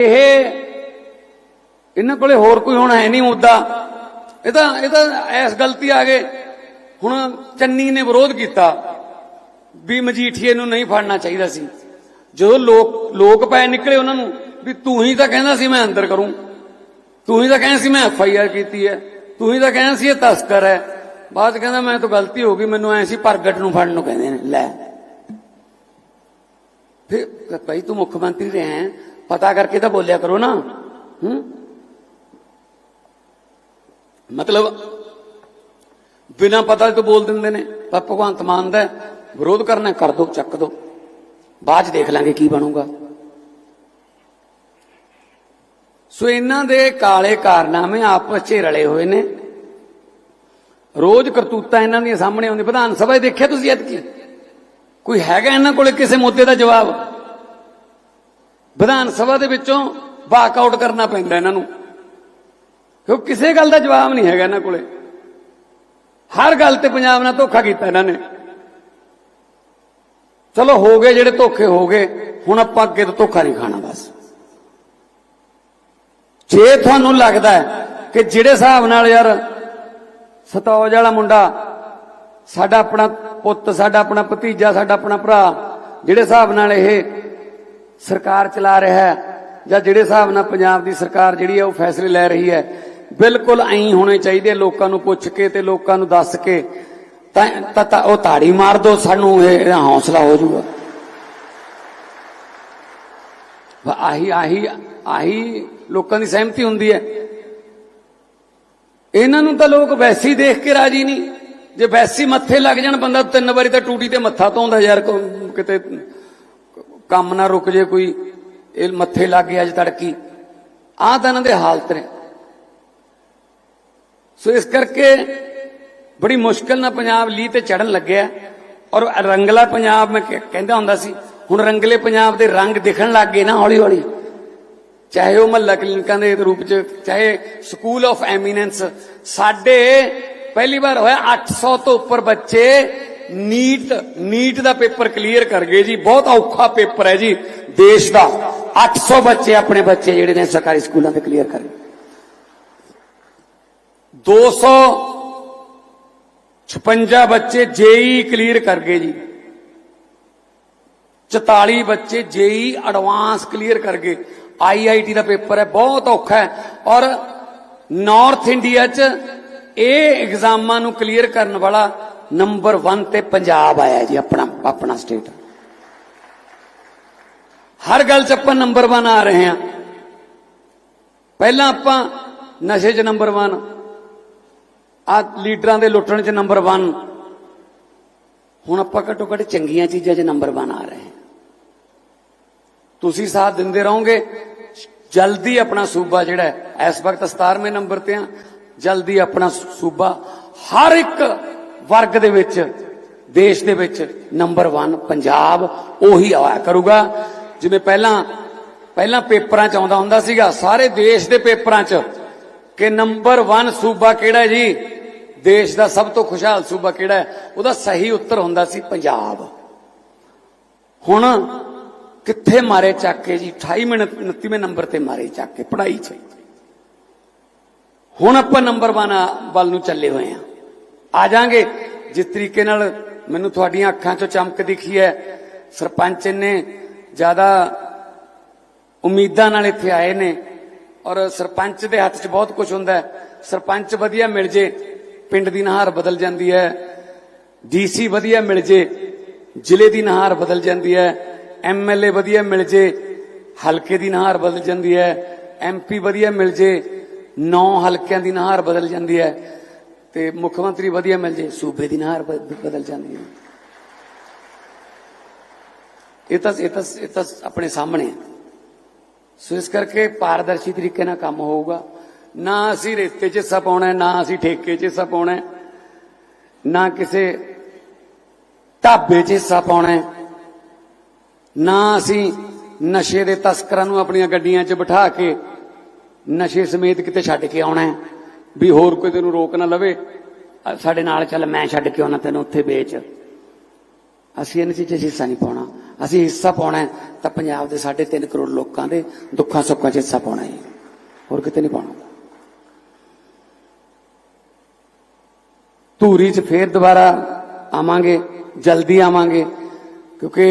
ਇਹ ਇਹਨਾਂ ਕੋਲੇ ਹੋਰ ਕੋਈ ਹੁਣ ਹੈ ਨਹੀਂ ਮੁੱਦਾ। ਇਹ ਤਾਂ ਇਹ ਤਾਂ ਐਸ ਗਲਤੀ ਆ ਗਏ। ਹੁਣ ਚੰਨੀ ਨੇ ਵਿਰੋਧ ਕੀਤਾ ਵੀ ਮਜੀਠੀਏ ਨੂੰ ਨਹੀਂ ਫੜਨਾ ਚਾਹੀਦਾ ਸੀ। ਜਦੋਂ ਲੋਕ ਲੋਕ ਪੈ ਨਿਕਲੇ ਉਹਨਾਂ ਨੂੰ ਵੀ ਤੂੰ ਹੀ ਤਾਂ ਕਹਿੰਦਾ ਸੀ ਮੈਂ ਅੰਦਰ ਕਰੂੰ। ਤੂੰ ਹੀ ਤਾਂ ਕਹਿੰਦਾ ਸੀ ਮੈਂ ਐਫ ਆਈ ਆਰ ਕੀਤੀ ਹੈ। ਤੂੰ ਹੀ ਤਾਂ ਕਹਿੰਦਾ ਸੀ ਇਹ ਤਸਕਰ ਹੈ। ਬਾਅਦ ਕਹਿੰਦਾ ਮੈਂ ਤਾਂ ਗਲਤੀ ਹੋ ਗਈ, ਮੈਨੂੰ ਐ ਸੀ ਪ੍ਰਗਟ ਨੂੰ ਫੜਨ ਨੂੰ ਕਹਿੰਦੇ ਨੇ, ਲੈ। ਫਿਰ ਭਾਈ ਤੂੰ ਮੁੱਖ ਮੰਤਰੀ ਰਿਹਾ ਹੈ। ਪਤਾ ਕਰਕੇ ਤਾਂ ਬੋਲਿਆ ਕਰੋ ਨਾ। ਹੂੰ? ਮਤਲਬ, ਬਿਨਾ ਪਤਾ ਤੋਂ ਬੋਲ ਦਿੰਦੇ ਨੇ, ਪਰ ਭਗਵੰਤ ਮਾਨ ਦਾ ਵਿਰੋਧ ਕਰਨਾ ਕਰ ਦੋ, ਚੱਕ ਦੋ। ਬਾਅਦ ਚ ਦੇਖ ਲਾਂਗੇ ਕੀ ਬਣੂਗਾ। ਸੋ ਇਹਨਾਂ ਦੇ ਕਾਲੇ ਕਾਰਨਾਮੇ ਆਪਸ ਚ ਰਲੇ ਹੋਏ ਨੇ। ਰੋਜ਼ ਕਰਤੂਤਾਂ ਇਹਨਾਂ ਦੀਆਂ ਸਾਹਮਣੇ ਆਉਂਦੀਆਂ। ਵਿਧਾਨ ਸਭਾ 'ਚ ਦੇਖਿਆ ਤੁਸੀਂ ਐਤਕੀ ਕੋਈ ਹੈਗਾ ਇਹਨਾਂ ਕੋਲੇ ਕਿਸੇ ਮੁੱਦੇ ਦਾ ਜਵਾਬ? ਵਿਧਾਨ ਸਭਾ ਦੇ ਵਿੱਚੋਂ ਵਾਕ ਆਊਟ ਕਰਨਾ ਪੈਂਦਾ ਇਹਨਾਂ ਨੂੰ। ਕਿਉਂ? ਕਿਸੇ ਗੱਲ ਦਾ ਜਵਾਬ ਨਹੀਂ ਹੈਗਾ ਇਹਨਾਂ ਕੋਲੇ। ਹਰ ਗੱਲ ਤੇ ਪੰਜਾਬ ਨਾਲ ਧੋਖਾ ਕੀਤਾ ਇਹਨਾਂ ਨੇ। ਚਲੋ ਹੋ ਗਏ ਜਿਹੜੇ ਧੋਖੇ ਹੋ ਗਏ, ਹੁਣ ਆਪਾਂ ਅੱਗੇ ਤੋਂ ਧੋਖਾ ਨਹੀਂ ਖਾਣਾ ਬਸ। ਜੇ ਤੁਹਾਨੂੰ ਲੱਗਦਾ ਹੈ ਕਿ ਜਿਹੜੇ ਹਿਸਾਬ ਨਾਲ ਯਾਰ ਸਤੌਜ ਵਾਲਾ ਮੁੰਡਾ ਸਾਡਾ ਆਪਣਾ ਪੁੱਤ, ਸਾਡਾ ਆਪਣਾ ਭਤੀਜਾ, ਸਾਡਾ ਆਪਣਾ ਭਰਾ, ਜਿਹੜੇ ਹਿਸਾਬ ਨਾਲ ਇਹ ਸਰਕਾਰ ਚਲਾ ਰਿਹਾ ਹੈ ਜਾਂ ਜਿਹੜੇ ਹਿਸਾਬ ਨਾਲ ਪੰਜਾਬ ਦੀ ਸਰਕਾਰ ਜਿਹੜੀ ਹੈ ਉਹ ਫੈਸਲੇ ਲੈ ਰਹੀ ਹੈ, ਬਿਲਕੁਲ ਐਂ ਹੋਣੇ ਚਾਹੀਦੇ ਲੋਕਾਂ ਨੂੰ ਪੁੱਛ ਕੇ ਤੇ ਲੋਕਾਂ ਨੂੰ ਦੱਸ ਕੇ, ਤਾਂ, ਤਾਂ- ਉਹ ਤਾੜੀ ਮਾਰ ਦੋ ਸਾਨੂੰ, ਇਹ ਹੌਸਲਾ ਹੋ ਜਾਊਗਾ। ਵਾ ਆਹੀ ਆਹੀ ਆਹੀ ਲੋਕਾਂ ਦੀ ਸਹਿਮਤੀ ਹੁੰਦੀ ਹੈ। ਇਹਨਾਂ ਨੂੰ ਤਾਂ ਲੋਕ ਵੈਸੀ ਦੇਖ ਕੇ ਰਾਜੀ ਨਹੀਂ। ਜੇ ਵੈਸੀ ਮੱਥੇ ਲੱਗ ਜਾਣ, ਬੰਦਾ ਤਿੰਨ ਵਾਰੀ ਤਾਂ ਟੂਟੀ ਤੇ ਮੱਥਾ ਧੋਂਦਾ, ਯਾਰ ਕਿਤੇ ਕੰਮ ਨਾ ਰੁਕ ਜੇ ਕੋਈ, ਇਹ ਮੱਥੇ ਲੱਗ ਗਿਆ ਅੱਜ ਤੜਕੀ। ਆਹ ਤਾਂ ਇਹਨਾਂ ਦੇ ਹਾਲਤ ਨੇ। ਸੋ ਇਸ ਕਰਕੇ ਬੜੀ ਮੁਸ਼ਕਲ ਨਾਲ ਪੰਜਾਬ ਲੀ ਤੇ ਚੜਨ ਲੱਗਿਆ। ਔਰ ਰੰਗਲਾ ਪੰਜਾਬ ਮੈਂ ਕਹਿੰਦਾ ਹੁੰਦਾ ਸੀ, ਹੁਣ ਰੰਗਲੇ ਪੰਜਾਬ ਦੇ ਰੰਗ ਦਿਖਣ ਲੱਗ ਗਏ ਨਾ ਹੌਲੀ ਹੌਲੀ ਚਾਹੇ ਉਹ ਮਹੱਲਾ ਕਲੀਨਿਕਾਂ ਦੇ ਰੂਪ ਚ, ਚਾਹੇ ਸਕੂਲ ਆਫ ਐਮੀਨੈਂਸ। ਸਾਡੇ ਪਹਿਲੀ ਵਾਰ ਹੋਇਆ 800 ਤੋਂ ਉੱਪਰ ਬੱਚੇ ਨੀਟ ਨੀਟ ਦਾ ਪੇਪਰ ਕਲੀਅਰ ਕਰ ਗਏ ਜੀ। ਬਹੁਤ ਔਖਾ ਪੇਪਰ ਹੈ ਜੀ ਦੇਸ਼ ਦਾ। 800 ਬੱਚੇ ਆਪਣੇ ਬੱਚੇ ਜਿਹੜੇ ਨੇ ਸਰਕਾਰੀ ਸਕੂਲਾਂ ਦੇ ਕਲੀਅਰ ਕਰ ਗਏ। 256 ਬੱਚੇ ਜੇਈ ਕਲੀਅਰ ਕਰ ਗਏ ਜੀ। 44 ਬੱਚੇ ਜੇਈ ਐਡਵਾਂਸ ਕਲੀਅਰ ਕਰ ਗਏ। ਆਈਆਈਟੀ ਦਾ ਪੇਪਰ ਹੈ, ਬਹੁਤ ਔਖਾ ਹੈ। ਔਰ ਨਾਰਥ ਇੰਡੀਆ 'ਚ ਇਹ ਐਗਜ਼ਾਮਾਂ ਨੂੰ ਕਲੀਅਰ ਕਰਨ ਵਾਲਾ ਨੰਬਰ 1 ਤੇ ਪੰਜਾਬ ਆਇਆ ਜੀ, ਆਪਣਾ ਆਪਣਾ ਸਟੇਟ ਹਰ ਗੱਲ 'ਚ ਆਪਾਂ ਨੰਬਰ 1 ਆ ਰਹੇ ਹਾਂ। ਪਹਿਲਾਂ ਆਪਾਂ ਨਸ਼ੇ 'ਚ ਨੰਬਰ 1 ਆ ਲੀਡਰਾਂ ਦੇ ਲੁੱਟਣ 'ਚ ਨੰਬਰ 1 ਹੁਣ ਆਪਾਂ ਘੱਟੋ ਘੱਟ ਚੰਗੀਆਂ ਚੀਜ਼ਾਂ 'ਚ ਨੰਬਰ 1 ਆ ਰਹੇ ਹਾਂ। ਤੁਸੀਂ ਸਾਥ ਦਿੰਦੇ ਰਹੋਗੇ। ਜਲਦੀ ਆਪਣਾ ਸੂਬਾ ਜਿਹੜਾ ਇਸ ਵਕਤ 17ਵੇਂ ਨੰਬਰ ਤੇ ਆ ਜਲਦੀ ਆਪਣਾ ਸੂਬਾ। ਹਰ ਇੱਕ ਵਰਗ ਦੇ ਵਿੱਚ, ਦੇਸ਼ ਦੇ ਵਿੱਚ ਨੰਬਰ 1 ਪੰਜਾਬ ਉਹੀ ਆਇਆ ਕਰੂਗਾ। ਜਿਵੇਂ ਪਹਿਲਾਂ ਪਹਿਲਾਂ ਪੇਪਰਾਂ ਚ ਆਉਂਦਾ ਹੁੰਦਾ ਸੀਗਾ, ਸਾਰੇ ਦੇਸ਼ ਦੇ ਪੇਪਰਾਂ ਚ ਕਿ ਨੰਬਰ 1 ਸੂਬਾ ਕਿਹੜਾ ਜੀ? ਦੇਸ਼ ਦਾ ਸਭ ਤੋਂ ਖੁਸ਼ਹਾਲ ਸੂਬਾ ਕਿਹੜਾ ਹੈ? ਉਹਦਾ ਸਹੀ ਉੱਤਰ ਹੁੰਦਾ ਸੀ ਪੰਜਾਬ। ਹੁਣ ਕਿੱਥੇ ਮਾਰੇ ਚੱਕ ਕੇ ਜੀ? 28 ਮਿੰਟ 29ਵੇਂ ਨੰਬਰ ਤੇ ਮਾਰੇ ਚੱਕ ਕੇ ਪੜਾਈ ਚ। ਹੁਣ ਆਪਾਂ ਨੰਬਰ 1 ਵੱਲ ਨੂੰ ਚੱਲੇ ਹੋਏ ਆ ਆ ਜਾਾਂਗੇ। ਜਿਸ ਤਰੀਕੇ ਨਾਲ ਮੈਨੂੰ ਤੁਹਾਡੀਆਂ ਅੱਖਾਂ 'ਚੋਂ ਚਮਕ ਦਿਖੀ ਹੈ, ਸਰਪੰਚ ਨੇ ਜ਼ਿਆਦਾ ਉਮੀਦਾਂ ਨਾਲ ਇੱਥੇ ਆਏ ਨੇ ਔਰ ਸਰਪੰਚ ਦੇ ਹੱਥ 'ਚ ਬਹੁਤ ਕੁਝ ਹੁੰਦਾ ਹੈ। ਸਰਪੰਚ ਵਧੀਆ ਮਿਲ ਜੇ, ਪਿੰਡ ਦੀ ਨਹਾਰ ਬਦਲ ਜਾਂਦੀ ਹੈ। ਡੀਸੀ ਵਧੀਆ ਮਿਲ ਜੇ, ਜ਼ਿਲ੍ਹੇ ਦੀ ਨਹਾਰ ਬਦਲ ਜਾਂਦੀ ਹੈ। ਐਮਐਲਏ ਵਧੀਆ ਮਿਲ ਜੇ, ਹਲਕੇ ਦੀ ਨਹਾਰ ਬਦਲ ਜਾਂਦੀ ਹੈ। ਐਮਪੀ ਵਧੀਆ ਮਿਲ ਜੇ, ਨੌ ਹਲਕਿਆਂ ਦੀ ਨਹਾਰ ਬਦਲ ਜਾਂਦੀ ਹੈ। ਤੇ ਮੁੱਖ ਮੰਤਰੀ ਵਧੀਆ ਮਿਲ ਜੇ, ਸੂਬੇ ਦੀ ਨਹਾਰ ਬਦਲ ਜਾਂਦੀ ਹੈ। ਇਹ ਤਾਂ ਇਹ ਤਾਂ ਇਹ ਤਾਂ ਆਪਣੇ ਸਾਹਮਣੇ ਸੋ ਇਸ ਕਰਕੇ ਪਾਰਦਰਸ਼ੀ ਤਰੀਕੇ ਨਾਲ ਕੰਮ ਹੋਊਗਾ। ਨਾ ਅਸੀਂ ਰੇਤੇ 'ਚ ਹਿੱਸਾ ਪਾਉਣਾ ਨਾ ਅਸੀਂ ਠੇਕੇ 'ਚ ਹਿੱਸਾ ਪਾਉਣਾ ਨਾ ਕਿਸੇ ਢਾਬੇ 'ਚ ਹਿੱਸਾ ਪਾਉਣਾ ਨਾ ਅਸੀਂ ਨਸ਼ੇ ਦੇ ਤਸਕਰਾਂ ਨੂੰ ਆਪਣੀਆਂ ਗੱਡੀਆਂ 'ਚ ਬਿਠਾ ਕੇ ਨਸ਼ੇ ਸਮੇਤ ਕਿਤੇ ਛੱਡ ਕੇ ਆਉਣਾ ਹੈ। ਵੀ ਹੋਰ ਕੋਈ ਤੈਨੂੰ ਰੋਕ ਨਾ ਲਵੇ। ਸਾਡੇ ਨਾਲ ਚੱਲ, ਮੈਂ ਛੱਡ ਕੇ ਆਉਣਾ ਤੈਨੂੰ ਉੱਥੇ ਵੇਚ। ਅਸੀਂ ਇਹਨਾਂ ਚੀਜ਼ਾਂ 'ਚ ਹਿੱਸਾ ਨਹੀਂ ਪਾਉਣਾ। ਅਸੀਂ ਹਿੱਸਾ ਪਾਉਣਾ ਤਾਂ ਪੰਜਾਬ ਦੇ 3.5 ਕਰੋੜ ਲੋਕਾਂ ਦੇ ਦੁੱਖਾਂ ਸੁੱਖਾਂ 'ਚ ਹਿੱਸਾ ਪਾਉਣਾ ਹੈ। ਹੋਰ ਕਿਤੇ ਨਹੀਂ ਪਾਉਣਾ। ਧੂਰੀ 'ਚ ਫੇਰ ਦੁਬਾਰਾ ਆਵਾਂਗੇ, ਜਲਦੀ ਆਵਾਂਗੇ, ਕਿਉਂਕਿ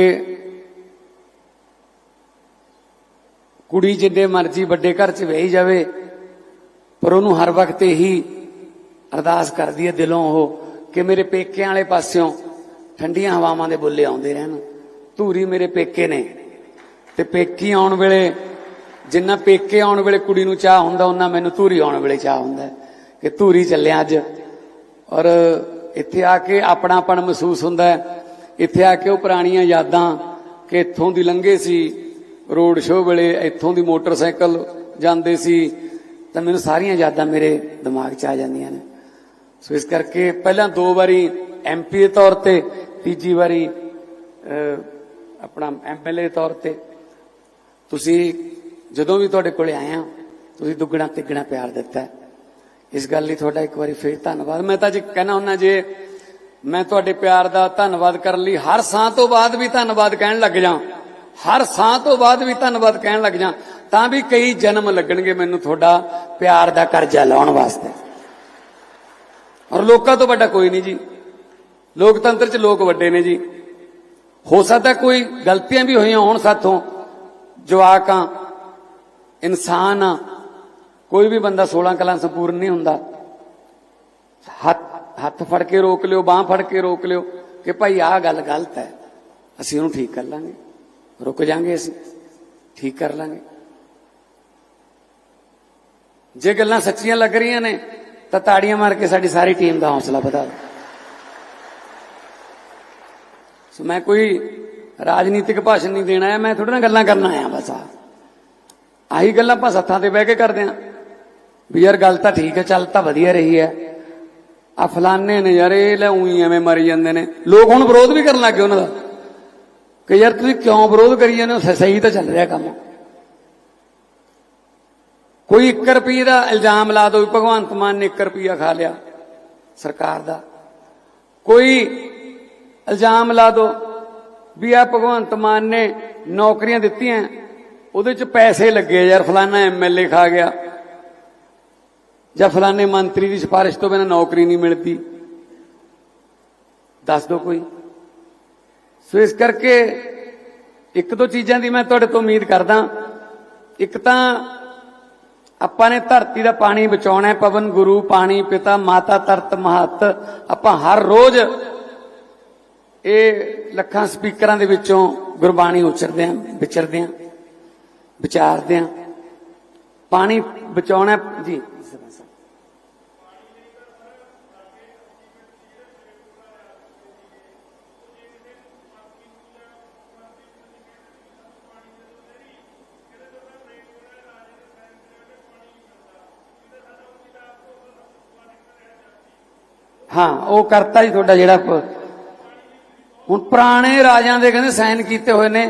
ਕੁੜੀ ਜਿੱਡੇ ਮਰਜ਼ੀ ਵੱਡੇ ਘਰ 'ਚ ਵਹੀ ਜਾਵੇ ਪਰ ਉਹਨੂੰ ਹਰ ਵਕਤ ਇਹੀ ਅਰਦਾਸ ਕਰਦੀ ਹੈ ਦਿਲੋਂ ਉਹ ਕਿ ਮੇਰੇ ਪੇਕਿਆਂ ਵਾਲੇ ਪਾਸਿਓਂ ਠੰਡੀਆਂ ਹਵਾਵਾਂ ਦੇ ਬੁੱਲੇ ਆਉਂਦੇ ਰਹਿਣ। ਧੂਰੀ ਮੇਰੇ ਪੇਕੇ ਨੇ। ਤੇ ਪੇਕੀ ਆਉਣ ਵੇਲੇ ਜਿੰਨਾ ਪੇਕੇ ਆਉਣ ਵੇਲੇ ਕੁੜੀ ਨੂੰ ਚਾਹ ਹੁੰਦਾ ਉਹਨਾਂ ਮੈਨੂੰ ਧੂਰੀ ਆਉਣ ਵੇਲੇ ਚਾਹ ਹੁੰਦਾ ਕਿ ਧੂਰੀ ਚੱਲਿਆ ਅੱਜ। ਔਰ ਇੱਥੇ ਆ ਕੇ ਆਪਣਾਪਣ ਮਹਿਸੂਸ ਹੁੰਦਾ ਇੱਥੇ ਆ ਕੇ ਉਹ ਪੁਰਾਣੀਆਂ ਯਾਦਾਂ ਕਿ ਇੱਥੋਂ ਦੀ ਲੰਘੇ ਸੀ। ਰੋਡ ਸ਼ੋਅ ਵੇਲੇ ਇੱਥੋਂ ਦੀ ਮੋਟਰਸਾਈਕਲ ਜਾਂਦੇ ਸੀ। ਤਾਂ ਮੈਨੂੰ ਸਾਰੀਆਂ ਯਾਦਾਂ ਮੇਰੇ ਦਿਮਾਗ 'ਚ ਆ ਜਾਂਦੀਆਂ ਨੇ। ਸੋ ਇਸ ਕਰਕੇ ਪਹਿਲਾਂ ਦੋ ਵਾਰੀ ਐਮਪੀ ਦੇ ਤੌਰ ਤੇ ਤੀਜੀ ਵਾਰੀ ਅਹ, ਆਪਣਾ ਐਮਐਲਏ ਦੇ ਤੌਰ ਤੇ। ਤੁਸੀਂ ਜਦੋਂ ਵੀ ਤੁਹਾਡੇ ਕੋਲੇ ਆਇਆ ਤੁਸੀਂ ਦੁੱਗਣਾ ਤਿੱਗਣਾ ਪਿਆਰ ਦਿੱਤਾ। ਇਸ ਗੱਲ ਲਈ ਤੁਹਾਡਾ ਇੱਕ ਵਾਰੀ ਫੇਰ ਧੰਨਵਾਦ। ਮੈਂ ਤਾਂ ਜੀ ਕਹਿਣਾ ਹੁੰਦਾ ਜੇ ਮੈਂ ਤੁਹਾਡੇ ਪਿਆਰ ਦਾ ਧੰਨਵਾਦ ਕਰਨ ਲਈ ਹਰ ਸਾਹ ਤੋਂ ਬਾਅਦ ਵੀ ਧੰਨਵਾਦ ਕਹਿਣ ਲੱਗ ਜਾਂ ਹਰ ਸਾਹ ਤੋਂ ਬਾਅਦ ਵੀ ਧੰਨਵਾਦ ਕਹਿਣ ਲੱਗ ਜਾਂ ਤਾਂ ਵੀ ਕਈ ਜਨਮ ਲੱਗਣਗੇ ਮੈਨੂੰ ਤੁਹਾਡਾ ਪਿਆਰ ਦਾ ਕਰਜ਼ਾ ਲਾਉਣ ਵਾਸਤੇ। ਔਰ ਲੋਕਾਂ ਤੋਂ ਵੱਡਾ ਕੋਈ ਨਹੀਂ ਜੀ। ਲੋਕਤੰਤਰ 'ਚ ਲੋਕ ਵੱਡੇ ਨੇ ਜੀ। ਹੋ ਸਕਦਾ ਕੋਈ ਗਲਤੀਆਂ ਵੀ ਹੋਈਆਂ ਹੋਣ ਸਾਥੋਂ। ਜਵਾਕ ਆ ਇਨਸਾਨ ਆ। ਕੋਈ ਵੀ ਬੰਦਾ 16 ਕਲਾਂ ਸੰਪੂਰਨ ਨਹੀਂ ਹੁੰਦਾ। ਹੱਥ ਹੱਥ ਫੜ ਕੇ ਰੋਕ ਲਿਓ, ਬਾਹ ਫੜ ਕੇ ਰੋਕ ਲਿਓ ਕਿ ਭਾਈ ਆਹ ਗੱਲ ਗਲਤ ਹੈ। ਅਸੀਂ ਉਹਨੂੰ ਠੀਕ ਕਰ ਲਾਂਗੇ। ਰੁਕ ਜਾਾਂਗੇ ਅਸੀਂ। ਠੀਕ ਕਰ ਲਾਂਗੇ। ਜੇ ਗੱਲਾਂ ਸੱਚੀਆਂ ਲੱਗ ਰਹੀਆਂ ਨੇ, ਤਾਂ ਤਾੜੀਆਂ ਮਾਰ ਕੇ ਸਾਡੀ ਸਾਰੀ ਟੀਮ ਦਾ ਹੌਸਲਾ ਵਧਾ ਦਿਓ। ਸੋ ਮੈਂ ਕੋਈ ਰਾਜਨੀਤਿਕ ਭਾਸ਼ਣ ਨਹੀਂ ਦੇਣਾ ਹੈ ਮੈਂ ਤੁਹਾਡੇ ਨਾਲ ਗੱਲਾਂ ਕਰਨ ਆਇਆ ਬਸ ਆ। ਆਹੀ ਗੱਲਾਂ ਆਪਾਂ ਸੱਥਾਂ ਤੇ ਬਹਿ ਕੇ ਕਰਦੇ ਆਂ। ਵੀ ਯਾਰ ਗੱਲ ਤਾਂ ਠੀਕ ਹੈ, ਚੱਲ ਤਾਂ ਵਧੀਆ ਰਹੀ ਹੈ। ਆ ਫਲਾਨੇ ਨੇ ਯਾਰ, ਇਹ ਲੈ ਉਹੀ ਐਵੇਂ ਮਰੀ ਜਾਂਦੇ ਨੇ। ਲੋਕ ਹੁਣ ਵਿਰੋਧ ਵੀ ਕਰਨ ਲੱਗੇ ਉਹਨਾਂ ਦਾ। ਕਿ ਯਾਰ ਤੁਸੀਂ ਕਿਉਂ ਵਿਰੋਧ ਕਰੀ ਜਾਂਦੇ ਹੋ? ਸਹੀ ਤਾਂ ਚੱਲ ਰਿਹਾ ਕੰਮ। ਕੋਈ 1 ਰੁਪਏ ਦਾ ਇਲਜ਼ਾਮ ਲਾ ਦੋ ਵੀ ਭਗਵੰਤ ਮਾਨ ਨੇ 1 ਰੁਪਿਆ ਖਾ ਲਿਆ ਸਰਕਾਰ ਦਾ। ਕੋਈ ਇਲਜ਼ਾਮ ਲਾ ਦੋ ਵੀ ਆ ਭਗਵੰਤ ਮਾਨ ਨੇ ਨੌਕਰੀਆਂ ਦਿੱਤੀਆਂ, ਉਹਦੇ ਚ ਪੈਸੇ ਲੱਗੇ ਯਾਰ ਫਲਾਨਾ ਐਮਐਲਏ ਖਾ ਗਿਆ। ਜਾਂ ਫਲਾਣੇ ਮੰਤਰੀ ਦੀ ਸਿਫਾਰਿਸ਼ ਤੋਂ ਬਿਨਾਂ ਨੌਕਰੀ ਨਹੀਂ ਮਿਲਦੀ। ਦੱਸ ਦਿਓ ਕੋਈ। ਸੋ ਇਸ ਕਰਕੇ ਇੱਕ ਦੋ ਚੀਜ਼ਾਂ ਦੀ ਮੈਂ ਤੁਹਾਡੇ ਤੋਂ ਉਮੀਦ ਕਰਦਾ। ਇੱਕ ਤਾਂ ਆਪਾਂ ਨੇ ਧਰਤੀ ਦਾ ਪਾਣੀ ਬਚਾਉਣਾ ਪਵਨ ਗੁਰੂ, ਪਾਣੀ, ਪਿਤਾ, ਮਾਤਾ, ਤਰਤ, ਮਹਤ। ਆਪਾਂ ਹਰ ਰੋਜ਼ ਇਹ ਲੱਖਾਂ ਸਪੀਕਰਾਂ ਦੇ ਵਿੱਚੋਂ ਗੁਰਬਾਣੀ ਉਚਰਦੇ ਆਂ, ਵਿਚਰਦੇ ਆਂ, ਵਿਚਾਰਦੇ ਆਂ। ਪਾਣੀ ਬਚਾਉਣਾ ਜੀ। ਹਾਂ, ਉਹ ਕਰਤਾ ਜੀ ਤੁਹਾਡਾ ਜਿਹੜਾ ਹੁਣ ਪੁਰਾਣੇ ਰਾਜਾਂ ਦੇ ਕਹਿੰਦੇ ਸਾਈਨ ਕੀਤੇ ਹੋਏ ਨੇ,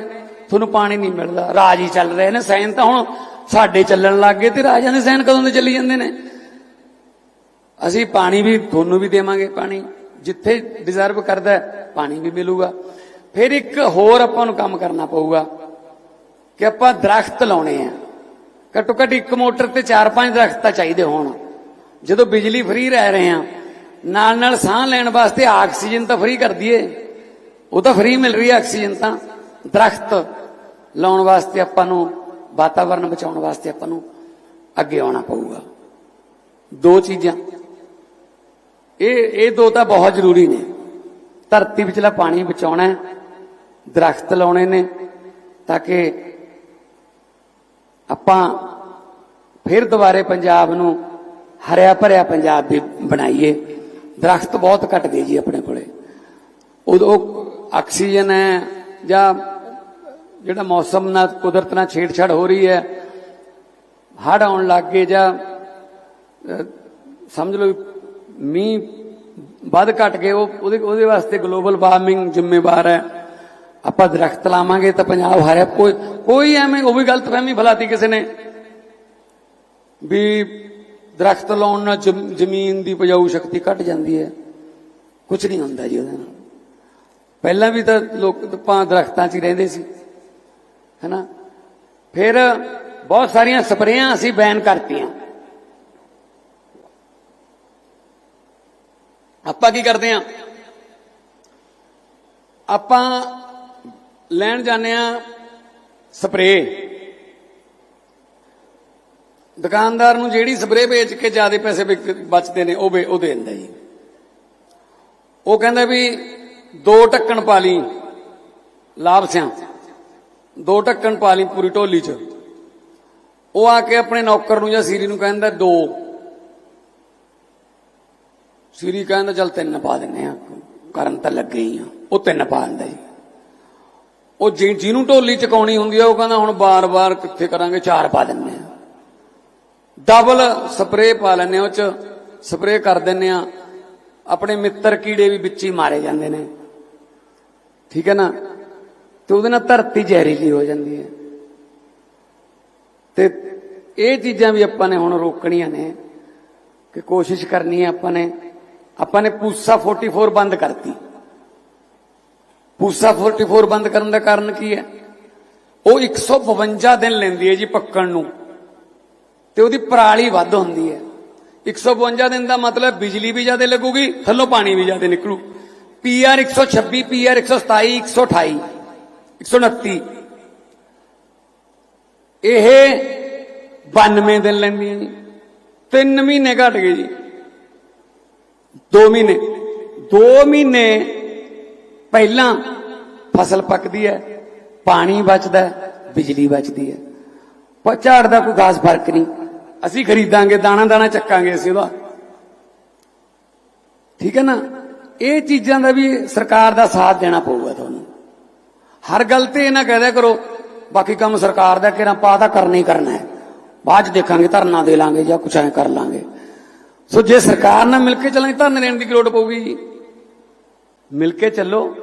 ਤੁਹਾਨੂੰ ਪਾਣੀ ਨਹੀਂ ਮਿਲਦਾ। ਰਾਜ ਹੀ ਚੱਲ ਰਹੇ ਨੇ, ਸਾਈਨ ਤਾਂ ਹੁਣ ਸਾਡੇ ਚੱਲਣ ਲੱਗ ਗਏ ਤੇ ਰਾਜਾਂ ਦੇ ਸਾਈਨ ਕਦੋਂ ਦੇ ਚੱਲੀ ਜਾਂਦੇ ਨੇ? ਅਸੀਂ ਪਾਣੀ ਵੀ, ਤੁਹਾਨੂੰ ਵੀ ਦੇਵਾਂਗੇ ਪਾਣੀ। ਜਿੱਥੇ ਡਿਜ਼ਰਵ ਕਰਦਾ, ਪਾਣੀ ਵੀ ਮਿਲੂਗਾ। ਫਿਰ ਇੱਕ ਹੋਰ ਆਪਾਂ ਨੂੰ ਕੰਮ ਕਰਨਾ ਪਊਗਾ ਕਿ ਆਪਾਂ ਦਰਖਤ ਲਾਉਣੇ ਆ। ਘੱਟੋ ਘੱਟ ਇੱਕ ਮੋਟਰ ਤੇ 4-5 ਦਰਖਤ ਤਾਂ ਚਾਹੀਦੇ ਹੋਣ। ਜਦੋਂ ਬਿਜਲੀ ਫ੍ਰੀ ਰਹਿ ਰਹੇ ਆ ਨਾਲ ਨਾਲ ਸਾਹ ਲੈਣ ਵਾਸਤੇ ਆਕਸੀਜਨ ਤਾਂ ਫ੍ਰੀ ਕਰ ਦਈਏ। ਉਹ ਤਾਂ ਫ੍ਰੀ ਮਿਲ ਰਹੀ ਹੈ ਆਕਸੀਜਨ ਤਾਂ। ਦਰਖਤ ਲਾਉਣ ਵਾਸਤੇ ਆਪਾਂ ਨੂੰ ਵਾਤਾਵਰਣ ਬਚਾਉਣ ਵਾਸਤੇ ਆਪਾਂ ਨੂੰ ਅੱਗੇ ਆਉਣਾ ਪਊਗਾ। ਦੋ ਚੀਜ਼ਾਂ। ਇਹ ਇਹ ਦੋ ਤਾਂ ਬਹੁਤ ਜ਼ਰੂਰੀ ਨੇ। ਧਰਤੀ ਵਿਚਲਾ ਪਾਣੀ ਬਚਾਉਣਾ ਹੈ, ਦਰਖਤ ਲਾਉਣੇ ਨੇ, ਤਾਂ ਕਿ ਆਪਾਂ ਫਿਰ ਦੁਬਾਰੇ ਪੰਜਾਬ ਨੂੰ ਹਰਿਆ ਭਰਿਆ ਪੰਜਾਬ ਵੀ ਬਣਾਈਏ। ਦਰਖਤ ਬਹੁਤ ਘਟ ਗਏ ਜੀ ਆਪਣੇ ਕੋਲੇ। ਉਦੋਂ ਆਕਸੀਜਨ ਹੈ ਜਾਂ ਜਿਹੜਾ ਮੌਸਮ ਨਾਲ ਕੁਦਰਤ ਨਾਲ ਛੇੜਛਾੜ ਹੋ ਰਹੀ ਹੈ, ਹੜ੍ਹ ਆਉਣ ਲੱਗ ਗਏ ਜਾਂ ਸਮਝ ਲਓ ਮੀਂਹ ਵੱਧ ਘਟ ਗਏ, ਉਹ ਉਹਦੇ ਉਹਦੇ ਵਾਸਤੇ ਗਲੋਬਲ ਵਾਰਮਿੰਗ ਜ਼ਿੰਮੇਵਾਰ ਹੈ। ਆਪਾਂ ਦਰਖਤ ਲਾਵਾਂਗੇ ਤਾਂ ਪੰਜਾਬ ਹਰਿਆ ਕੋਈ ਕੋਈ ਐਵੇਂ, ਉਹ ਵੀ ਗਲਤਫਹਿਮੀ ਫੈਲਾਤੀ ਕਿਸੇ ਨੇ। ਵੀ ਦਰਖਤ ਲਾਉਣ ਨਾਲ ਜ਼ਮ- ਜ਼ਮੀਨ ਦੀ ਉਪਜਾਊ ਸ਼ਕਤੀ ਘਟ ਜਾਂਦੀ ਹੈ। ਕੁਝ ਨਹੀਂ ਹੁੰਦਾ ਜੀ ਉਹਦੇ ਨਾਲ। ਪਹਿਲਾਂ ਵੀ ਤਾਂ ਲੋਕ ਤਾਂ ਦਰਖਤਾਂ 'ਚ ਹੀ ਰਹਿੰਦੇ ਸੀ, ਹੈਨਾ? ਫਿਰ ਬਹੁਤ ਸਾਰੀਆਂ ਸਪਰੇਆਂ ਅਸੀਂ ਬੈਨ ਕਰਤੀਆਂ। ਆਪਾਂ ਕੀ ਕਰਦੇ ਆ ਆਪਾਂ ਲੈਣ ਜਾਂਦੇ ਆ ਸਪਰੇ ਦੁਕਾਨਦਾਰ ਨੂੰ ਜਿਹੜੀ ਸਪਰੇ ਵੇਚ ਕੇ ਜ਼ਿਆਦਾ ਪੈਸੇ ਬਚਦੇ ਨੇ, ਉਹ ਵੇ- ਉਹ ਦੇ ਦਿੰਦਾ ਜੀ। ਉਹ ਕਹਿੰਦਾ ਵੀ ਦੋ ਢੱਕਣ ਪਾ ਲਈ ਲਾਭ ਸਿਆਂ ਦੋ ਢੱਕਣ ਪਾ ਲਈ ਪੂਰੀ ਢੋਲੀ 'ਚ। ਉਹ ਆ ਕੇ ਆਪਣੇ ਨੌਕਰ ਨੂੰ ਜਾਂ ਸੀਰੀ ਨੂੰ ਕਹਿੰਦਾ ਦੋ। ਸੀਰੀ ਕਹਿੰਦਾ, ਚੱਲ ਤਿੰਨ ਪਾ ਦਿੰਨੇ ਆ ਕਰਨ ਤਾਂ ਲੱਗੇ ਹੀ ਆ। ਉਹ ਤਿੰਨ ਪਾ ਦਿੰਦਾ ਜੀ। ਉਹ ਜਿ- ਜਿਹਨੂੰ ਢੋਲੀ ਚਕਾਉਣੀ ਹੁੰਦੀ ਆ, ਉਹ ਕਹਿੰਦਾ ਹੁਣ ਬਾਰ-ਬਾਰ ਕਿੱਥੇ ਕਰਾਂਗੇ, ਚਾਰ ਪਾ ਦਿੰਨੇ ਆ ਡਬਲ ਸਪਰੇ ਪਾ ਲੈਂਦੇ ਆ ਉਹ ਚ ਸਪਰੇ ਕਰ ਦਿੰਨੇ ਆ ਆਪਣੇ ਮਿੱਤਰ ਕੀੜੇ ਵੀ ਵਿੱਚ ਹੀ ਮਾਰੇ ਜਾਂਦੇ ਨੇ। ਠੀਕ ਹੈ ਨਾ? ਤੇ ਉਹਦੇ ਨਾਲ ਧਰਤੀ ਜ਼ਹਿਰੀਲੀ ਹੋ ਜਾਂਦੀ ਹੈ। ਤੇ ਇਹ ਚੀਜ਼ਾਂ ਵੀ ਆਪਾਂ ਨੇ ਹੁਣ ਰੋਕਣੀਆਂ ਨੇ ਕਿ ਕੋਸ਼ਿਸ਼ ਕਰਨੀ ਹੈ ਆਪਾਂ ਨੇ। ਆਪਾਂ ਨੇ ਪੂਸਾ 44 ਬੰਦ ਕਰਤੀ। ਪੂਸਾ 44 ਬੰਦ ਕਰਨ ਦਾ ਕਾਰਨ ਕੀ ਹੈ? ਉਹ 152 ਦਿਨ ਲੈਂਦੀ ਹੈ ਜੀ ਪੱਕਣ ਨੂੰ। ਤੇ ਉਹਦੀ ਪਰਾਲੀ ਵੱਧ ਹੁੰਦੀ ਹੈ। 152 ਦਿਨ ਦਾ ਮਤਲਬ ਬਿਜਲੀ ਵੀ ਜ਼ਿਆਦਾ ਲੱਗੂਗੀ, ਥੱਲੋਂ ਪਾਣੀ ਵੀ ਜ਼ਿਆਦਾ ਨਿਕਲੂ। ਪੀਆਰ 126 ਪੀਆਰ 127 128 129 ਇਹ 92 ਦਿਨ ਲੈਂਦੀਆਂ ਜੀ। 3 ਮਹੀਨੇ ਘਟ ਗਏ ਜੀ। 2 ਮਹੀਨੇ। 2 ਮਹੀਨੇ ਪਹਿਲਾਂ ਫਸਲ ਪੱਕਦੀ ਹੈ, ਪਾਣੀ ਬਚਦਾ ਬਿਜਲੀ ਬਚਦੀ ਹੈ। ਪਰ ਝਾੜ ਦਾ ਕੋਈ ਖਾਸ ਫ਼ਰਕ ਨਹੀਂ। ਅਸੀਂ ਖਰੀਦਾਂਗੇ, ਦਾਣਾ ਦਾਣਾ ਚੱਕਾਂਗੇ ਅਸੀਂ ਉਹਦਾ। ਠੀਕ ਹੈ ਨਾ? ਇਹ ਚੀਜ਼ਾਂ ਦਾ ਵੀ ਸਰਕਾਰ ਦਾ ਸਾਥ ਦੇਣਾ ਪਊਗਾ ਤੁਹਾਨੂੰ। ਹਰ ਗੱਲ ਤੇ ਇਹ ਨਾ ਕਹਿ ਕਰੋ, ਬਾਕੀ ਕੰਮ ਸਰਕਾਰ ਦਾ ਕਿਹੜਾ ਪਾ ਤਾਂ ਕਰਨਾ ਹੀ ਕਰਨਾ ਹੈ। ਬਾਅਦ ਚ ਦੇਖਾਂਗੇ, ਧਰਨਾ ਦੇ ਲਾਂਗੇ ਜਾਂ ਕੁਛ ਐ ਕਰ ਲਾਂਗੇ। ਸੋ ਜੇ ਸਰਕਾਰ ਨਾਲ ਮਿਲ ਕੇ ਚੱਲਾਂਗੇ, ਧਰਨੇ ਦੇਣ ਦੀ ਕੀ ਲੋੜ ਪਊਗੀ ਜੀ? ਮਿਲ ਕੇ ਚੱਲੋ।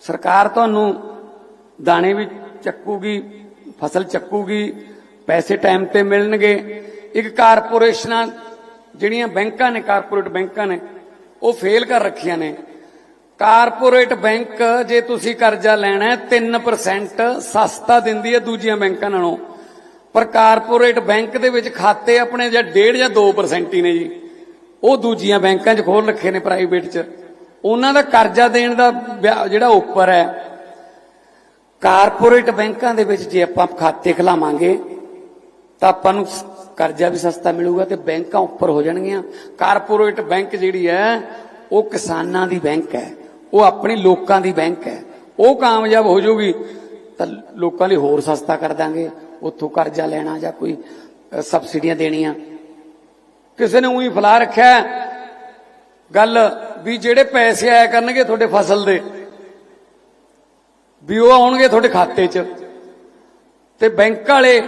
ਸਰਕਾਰ ਤੁਹਾਨੂੰ ਦਾਣੇ ਵੀ ਚੱਕੂਗੀ, ਫਸਲ ਚੱਕੂਗੀ, ਪੈਸੇ ਟਾਈਮ ਤੇ ਮਿਲਣਗੇ। ਇੱਕ ਕਾਰਪੋਰੇਸ਼ਨਾਂ, ਜਿਹੜੀਆਂ ਬੈਂਕਾਂ ਨੇ, ਕਾਰਪੋਰੇਟ ਬੈਂਕਾਂ ਨੇ, ਉਹ ਫੇਲ ਕਰ ਰੱਖੀਆਂ ਨੇ। ਕਾਰਪੋਰੇਟ ਬੈਂਕ ਜੇ ਤੁਸੀਂ ਕਰਜ਼ਾ ਲੈਣਾ ਹੈ 3% ਸਸਤਾ ਦਿੰਦੀ ਹੈ ਦੂਜੀਆਂ ਬੈਂਕਾਂ ਨਾਲੋਂ। ਪਰ ਕਾਰਪੋਰੇਟ ਬੈਂਕ ਦੇ ਵਿੱਚ ਖਾਤੇ ਆਪਣੇ ਜਾਂ 1.5 ਜਾਂ 2% ਹੀ ਨੇ ਜੀ। ਉਹ ਦੂਜੀਆਂ ਬੈਂਕਾਂ 'ਚ ਖੋਲ ਰੱਖੇ ਨੇ ਪ੍ਰਾਈਵੇਟ 'ਚ। ਉਹਨਾਂ ਦਾ ਕਰਜ਼ਾ ਦੇਣ ਦਾ ਵਿਆ- ਜਿਹੜਾ ਉੱਪਰ ਹੈ, ਕਾਰਪੋਰੇਟ ਬੈਂਕਾਂ ਦੇ ਵਿੱਚ ਜੇ ਆਪਾਂ ਖਾਤੇ ਖਲਾਵਾਂਗੇ, ਤਾਂ ਆਪਾਂ ਨੂੰ ਕਰਜ਼ਾ ਵੀ ਸਸਤਾ ਮਿਲੂਗਾ ਤੇ ਬੈਂਕਾਂ ਉੱਪਰ ਹੋ ਜਾਣਗੀਆਂ। ਕਾਰਪੋਰੇਟ ਬੈਂਕ ਜਿਹੜੀ ਹੈ, ਉਹ ਕਿਸਾਨਾਂ ਦੀ ਬੈਂਕ ਹੈ। ਉਹ ਆਪਣੀ ਲੋਕਾਂ ਦੀ ਬੈਂਕ ਹੈ। ਉਹ ਕਾਮਯਾਬ ਹੋ ਜਾਊਗੀ ਤਾਂ ਲੋਕਾਂ ਲਈ ਹੋਰ ਸਸਤਾ ਕਰ ਦਾਂਗੇ। ਉੱਥੋਂ ਕਰਜ਼ਾ ਲੈਣਾ ਜਾਂ ਕੋਈ ਸਬਸਿਡੀਆਂ ਦੇਣੀਆਂ। ਕਿਸੇ ਨੇ ਉਹੀ ਫਲਾ ਰੱਖਿਆ ਗੱਲ ਵੀ ਜਿਹੜੇ ਪੈਸੇ ਆਇਆ ਕਰਨਗੇ ਤੁਹਾਡੇ ਫਸਲ ਦੇ, ਵੀ ਉਹ ਆਉਣਗੇ ਤੁਹਾਡੇ ਖਾਤੇ 'ਚ। ਤੇ ਬੈਂਕ ਵਾਲੇ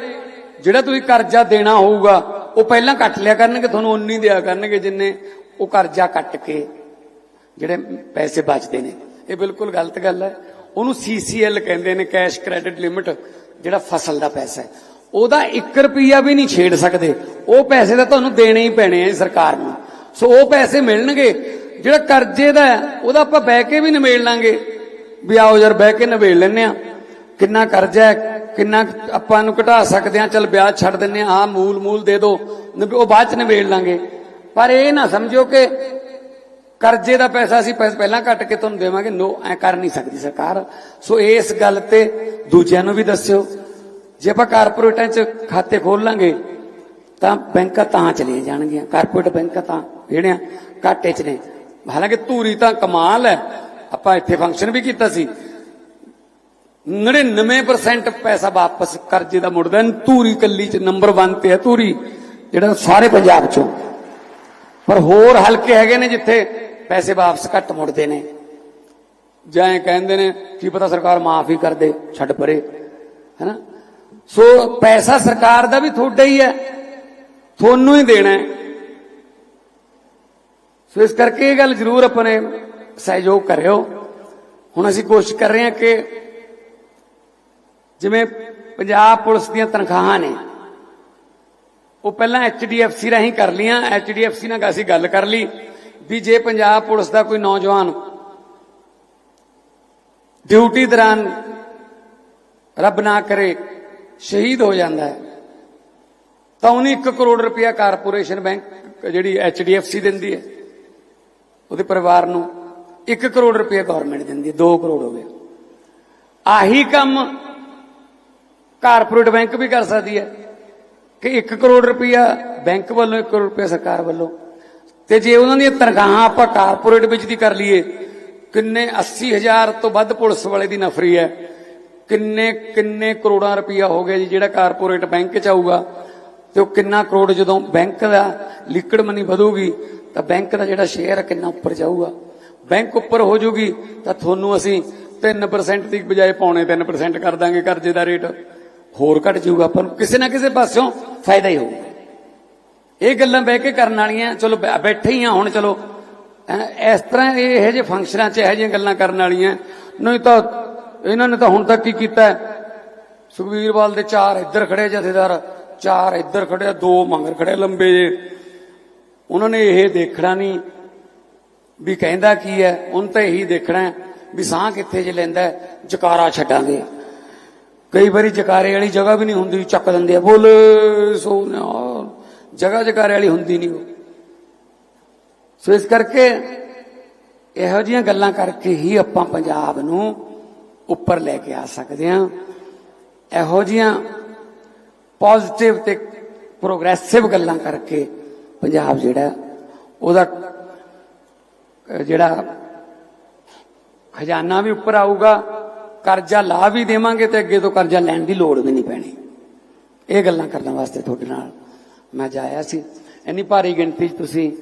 ਜਿਹੜਾ ਤੁਸੀਂ ਕਰਜ਼ਾ ਦੇਣਾ ਹੋਊਗਾ, ਉਹ ਪਹਿਲਾਂ ਕੱਟ ਲਿਆ ਕਰਨਗੇ, ਤੁਹਾਨੂੰ ਉਨੀ ਦਿਆ ਕਰਨਗੇ ਜਿੰਨੇ ਉਹ ਕਰਜ਼ਾ ਕੱਟ ਕੇ ਜਿਹੜੇ ਪੈਸੇ ਬਚਦੇ ਨੇ। ਇਹ ਬਿਲਕੁਲ ਗਲਤ ਗੱਲ ਹੈ। ਉਹਨੂੰ ਸੀਸੀਐਲ ਕਹਿੰਦੇ ਨੇ ਕੈਸ਼ ਕ੍ਰੈਡਿਟ ਲਿਮਿਟ ਜਿਹੜਾ ਫਸਲ ਦਾ ਪੈਸਾ ਹੈ। ਉਹਦਾ 1 ਰੁਪਿਆ ਵੀ ਨਹੀਂ ਛੇੜ ਸਕਦੇ। ਉਹ ਪੈਸੇ ਤਾਂ ਤੁਹਾਨੂੰ ਦੇਣੇ ਹੀ ਪੈਣੇ ਆ ਸਰਕਾਰ ਨੂੰ। ਸੋ ਉਹ ਪੈਸੇ ਮਿਲਣਗੇ। ਜਿਹੜਾ ਕਰਜ਼ੇ ਦਾ ਉਹਦਾ ਆਪਾਂ ਬਹਿ ਕੇ ਵੀ ਨਿਬੇੜ ਲਾਂਗੇ। ਵੀ ਆਓ ਯਾਰ, ਬਹਿ ਕੇ ਨਿਬੇੜ ਲੈਨੇ ਆ ਕਿੰਨਾ ਕਰਜ਼ਾ ਹੈ ਕਿੰਨਾ ਕੁ ਆਪਾਂ ਨੂੰ ਘਟਾ ਸਕਦੇ ਆ, ਚਲ ਵਿਆਜ ਛੱਡ ਦਿੰਨੇ ਆ, ਆਹ ਮੂਲ ਮੂਲ ਦੇ ਦੋ ਉਹ ਬਾਅਦ ਚ ਨਿਬੇੜ ਲਾਂਗੇ। ਪਰ ਇਹ ਨਾ ਸਮਝੋ ਕਿ ਕਰਜ਼ੇ ਦਾ ਪੈਸਾ ਅਸੀਂ ਪੈਸ- ਪਹਿਲਾਂ ਕੱਟ ਕੇ ਤੁਹਾਨੂੰ ਦੇਵਾਂਗੇ, ਨੋ, ਐ ਕਰ ਨਹੀਂ ਸਕਦੀ ਸਰਕਾਰ। ਸੋ ਇਸ ਗੱਲ ਤੇ ਦੂਜਿਆਂ ਨੂੰ ਵੀ ਦੱਸਿਓ। ਜੇ ਆਪਾਂ ਕਾਰਪੋਰੇਟਾਂ 'ਚ ਖਾਤੇ ਖੋਲ ਲਾਂਗੇ, ਤਾਂ ਬੈਂਕਾਂ ਤਾਂ ਚਲੀਆਂ ਜਾਣਗੀਆਂ। ਕਾਰਪੋਰੇਟ ਬੈਂਕਾਂ ਤਾਂ ਜਿਹੜੀਆਂ ਘਾਟੇ 'ਚ ਨੇ। ਹਾਲਾਂਕਿ ਧੂਰੀ ਤਾਂ ਕਮਾਲ ਹੈ। ਆਪਾਂ ਇੱਥੇ ਫੰਕਸ਼ਨ ਵੀ ਕੀਤਾ ਸੀ। 99% ਪੈਸਾ ਵਾਪਸ ਕਰਜ਼ੇ ਦਾ ਮੁੜਦਾ ਧੂਰੀ ਕੱਲੀ 'ਚ ਨੰਬਰ 1 ਤੇ ਹੈ ਧੂਰੀ, ਜਿਹੜਾ ਸਾਰੇ ਪੰਜਾਬ 'ਚੋਂ। ਪਰ ਹੋਰ ਹਲਕੇ ਹੈਗੇ ਨੇ ਜਿੱਥੇ ਪੈਸੇ ਵਾਪਸ ਘੱਟ ਮੁੜਦੇ ਨੇ। ਜਾਂ ਇਹ ਕਹਿੰਦੇ ਨੇ, ਕੀ ਪਤਾ ਸਰਕਾਰ ਮਾਫ ਹੀ ਕਰ ਦੇ, ਛੱਡ ਪਰੇ। ਹੈਨਾ? ਸੋ ਪੈਸਾ ਸਰਕਾਰ ਦਾ ਵੀ ਤੁਹਾਡਾ ਹੀ ਹੈ। ਤੁਹਾਨੂੰ ਹੀ ਦੇਣਾ ਹੈ। ਸੋ ਇਸ ਕਰਕੇ ਇਹ ਗੱਲ ਜ਼ਰੂਰ ਆਪਣੇ ਸਹਿਯੋਗ ਕਰਿਓ। ਹੁਣ ਅਸੀਂ ਕੋਸ਼ਿਸ਼ ਕਰ ਰਹੇ ਹਾਂ ਕਿ ਜਿਵੇਂ ਪੰਜਾਬ ਪੁਲਿਸ ਦੀਆਂ ਤਨਖਾਹਾਂ ਨੇ, ਉਹ ਪਹਿਲਾਂ ਐਚਡੀਐਫਸੀ ਰਾਹੀਂ ਕਰ ਲੀਆਂ ਐਚਡੀਐਫਸੀ ਨਾਲ ਅਸੀਂ ਗੱਲ ਕਰ ਲਈ ਵੀ ਜੇ ਪੰਜਾਬ ਪੁਲਿਸ ਦਾ ਕੋਈ ਨੌਜਵਾਨ ਡਿਊਟੀ ਦੌਰਾਨ ਰੱਬ ਨਾ ਕਰੇ, ਸ਼ਹੀਦ ਹੋ ਜਾਂਦਾ ਹੈ, ਤਾਂ ਉਹਨੂੰ 1 ਕਰੋੜ ਰੁਪਇਆ ਕਾਰਪੋਰੇਸ਼ਨ ਬੈਂਕ ਜਿਹੜੀ ਐਚਡੀਐਫਸੀ ਦਿੰਦੀ ਹੈ, ਉਹਦੇ ਪਰਿਵਾਰ ਨੂੰ 1 ਕਰੋੜ ਰੁਪਇਆ ਗਵਰਨਮੈਂਟ ਦਿੰਦੀ ਹੈ 2 ਕਰੋੜ ਹੋ ਗਿਆ। ਆਹੀ ਕੰਮ ਕਾਰਪੋਰੇਟ ਬੈਂਕ ਵੀ ਕਰ ਸਕਦੀ ਹੈ ਕਿ 1 ਕਰੋੜ ਰੁਪਇਆ ਬੈਂਕ ਵੱਲੋਂ 1 ਕਰੋੜ ਰੁਪਇਆ ਸਰਕਾਰ ਵੱਲੋਂ। ਤੇ ਜੇ ਉਹਨਾਂ ਦੀਆਂ ਤਨਖਾਹਾਂ ਆਪਾਂ ਕਾਰਪੋਰੇਟ ਵਿੱਚ ਦੀ ਕਰ ਲਈਏ, ਕਿੰਨੇ 80000 ਤੋਂ ਵੱਧ ਪੁਲਿਸ ਵਾਲੇ ਦੀ ਨਫਰੀ ਹੈ। ਕਿੰਨੇ ਕਿੰਨੇ ਕਰੋੜਾਂ ਰੁਪਇਆ ਹੋ ਗਿਆ ਜੀ ਜਿਹੜਾ ਕਾਰਪੋਰੇਟ ਬੈਂਕ ਚ ਆਊਗਾ। ਤੇ ਉਹ ਕਿੰਨਾ ਕਰੋੜ ਜਦੋਂ ਬੈਂਕ ਦਾ ਲਿਕਵਿਡ ਮਨੀ ਵਧੂਗੀ, ਤਾਂ ਬੈਂਕ ਦਾ ਜਿਹੜਾ ਸ਼ੇਅਰ ਹੈ ਕਿੰਨਾ ਉੱਪਰ ਜਾਊਗਾ। ਬੈਂਕ ਉੱਪਰ ਹੋ ਜਾਊਗੀ ਤਾਂ ਤੁਹਾਨੂੰ ਅਸੀਂ 3% ਦੀ ਬਜਾਏ ਪੌਣੇ 3% ਕਰ ਦਾਂਗੇ ਕਰਜ਼ੇ ਦਾ ਰੇਟ। ਹੋਰ ਘਟ ਜਾਊਗਾ, ਆਪਾਂ ਨੂੰ ਕਿਸੇ ਨਾ ਕਿਸੇ ਪਾਸਿਓਂ ਫਾਇਦਾ ਹੀ ਹੋਊਗਾ। ਇਹ ਗੱਲਾਂ ਬਹਿ ਕੇ ਕਰਨ ਵਾਲੀਆਂ, ਚਲੋ ਬੈ- ਬੈਠੇ ਹੀ ਆ ਹੁਣ, ਚਲੋ। ਇਸ ਤਰ੍ਹਾਂ ਇਹ ਇਹੋ ਜਿਹੇ ਫੰਕਸ਼ਨਾਂ 'ਚ ਇਹੋ ਜਿਹੀਆਂ ਗੱਲਾਂ ਕਰਨ ਵਾਲੀਆਂ। ਨਹੀਂ ਤਾਂ, ਇਹਨਾਂ ਨੇ ਤਾਂ ਹੁਣ ਤੱਕ ਕੀ ਕੀਤਾ? ਹੈ? ਸੁਖਬੀਰਵਾਲ ਦੇ ਚਾਰ ਇੱਧਰ ਖੜੇ ਜਥੇਦਾਰ, ਚਾਰ ਇੱਧਰ ਖੜੇ ਦੋ ਮੰਗਰ ਖੜੇ ਲੰਬੇ ਜੇ। ਉਹਨਾਂ ਨੇ ਇਹ ਦੇਖਣਾ ਨਹੀਂ ਵੀ ਕਹਿੰਦਾ ਕੀ ਹੈ, ਉਹਨ ਤਾਂ ਇਹੀ ਦੇਖਣਾ ਵੀ ਸਾਹ ਕਿੱਥੇ ਜੇ ਲੈਂਦਾ ਜਕਾਰਾ ਛੱਡਾਂਗੇ। ਕਈ ਵਾਰੀ ਜਕਾਰੇ ਵਾਲੀ ਜਗ੍ਹਾ ਵੀ ਨਹੀਂ ਹੁੰਦੀ, ਚੱਕ ਦਿੰਦੇ ਆ, ਬੋਲੇ ਸੋਨਿਆ ਜਗ੍ਹਾ ਜਕਾਰੇ ਵਾਲੀ ਹੁੰਦੀ ਨਹੀਂ ਉਹ। ਸੋ ਇਸ ਕਰਕੇ ਇਹੋ ਜਿਹੀਆਂ ਗੱਲਾਂ ਕਰਕੇ ਹੀ ਆਪਾਂ ਪੰਜਾਬ ਨੂੰ ਉੱਪਰ ਲੈ ਕੇ ਆ ਸਕਦੇ ਹਾਂ। ਇਹੋ ਜਿਹੀਆਂ ਪੋਜ਼ਿਟਿਵ ਤੇ ਪ੍ਰੋਗਰੈਸਿਵ ਗੱਲਾਂ ਕਰਕੇ ਪੰਜਾਬ ਜਿਹੜਾ, ਉਹਦਾ ਜਿਹੜਾ ਖਜ਼ਾਨਾ ਵੀ ਉੱਪਰ ਆਊਗਾ। ਕਰਜ਼ਾ ਲਾ ਵੀ ਦੇਵਾਂਗੇ ਤੇ ਅੱਗੇ ਤੋਂ ਕਰਜ਼ਾ ਲੈਣ ਦੀ ਲੋੜ ਵੀ ਨਹੀਂ ਪੈਣੀ। ਇਹ ਗੱਲਾਂ ਕਰਨ ਵਾਸਤੇ ਤੁਹਾਡੇ ਨਾਲ ਮੈਂ ਜਾਇਆ ਸੀ। ਇੰਨੀ ਭਾਰੀ ਗਿਣਤੀ 'ਚ ਤੁਸੀਂ